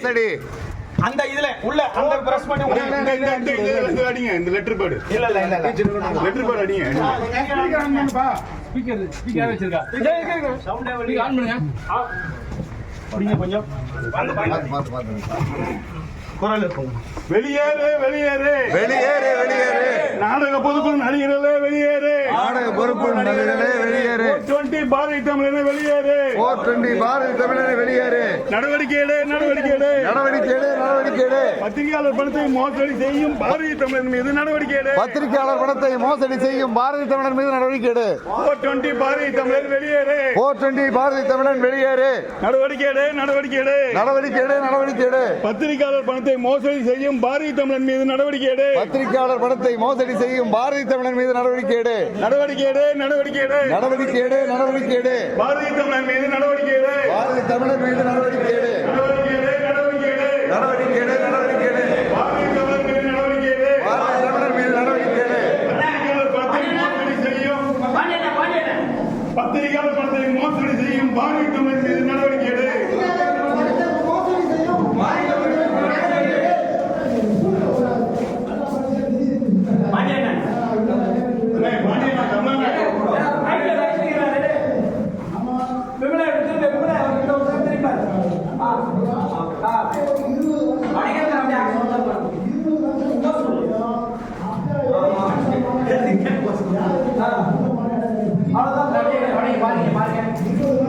சரி. அந்த இதுல உள்ள அந்த பிரஸ் பண்ணி இந்த- இந்த- இந்த- அடிங்க இந்த லெட்டர் பேடு இல்ல இல்ல இல்ல லெட்டர் பேடு அடிங்க அப்படிங்க கொஞ்சம். வந்து பாருங்க. குரல் இருக்குங்க வெளியேறு வெளியேறு. வெளியேறு வெளியேறு. நாடக பொதுக்குழு நடிகர்களே வெளியேறு. பொறுப்பு நடிகர்களே வெளியேறு. டுவெண்ட்டி பாரதி தமிழனே வெளியேறு. போர் டுவெண்டி பாரதி தமிழனை வெளியேறு. நடவடிக்கை எடு நடவடிக்கை எடு நடவடிக்கை எடு நடவடிக்கை எடு பத்திரிகையாளர் பணத்தை மோசடி செய்யும் பாரதிய தமிழன் மீது நடவடிக்கை எடு பத்திரிகையாளர் பணத்தை மோசடி செய்யும் பாரதி தமிழன் மீது நடவடிக்கை எடு போர் டுவெண்ட்டி பாரதி தமிழர் வெளியேறு. போர் டுவெண்டி பாரதி தமிழன் வெளியேறு. நடவடிக்கை எடு நடவடிக்கை எடு நடவடிக்கை எடு நடவடிக்கை எடு பத்திரிகையாளர் பணத்தை மோசடி செய்யும் பாரதிய தமிழன் மீது நடவடிக்கை எடு பத்திரிகையாளர் பணத்தை மோசடி செய்யும் பாரதி தமிழன் மீது நடவடிக்கை எடு நடவடிக்கை எடு நடவடிக்கை எடு. நடவடிக்கை எடு நடவடிக்கை எடு. பாரதிய தமிழன் மீது நடவடிக்கை எடு. பாரதி தமிழன் மீது நடவடிக்கை எடு. நடவடிக்கை எடு நடவடிக்கை எடு. நடவடிக்கை எடு நடவடிக்கை எடு. பாரதிய மீது நடவடிக்கை எடு. பாரதி தமிழன் மீது நடவடிக்கை எடு. பத்திரிகையாளர் செய்யும். பத்திரிகையாளர் பணத்தை மோசடி செய்யும். பாரதிய தமிழன் மீது நடவடிக்கை எடு. அவ்வளோதான் பாருங்க பாருங்க.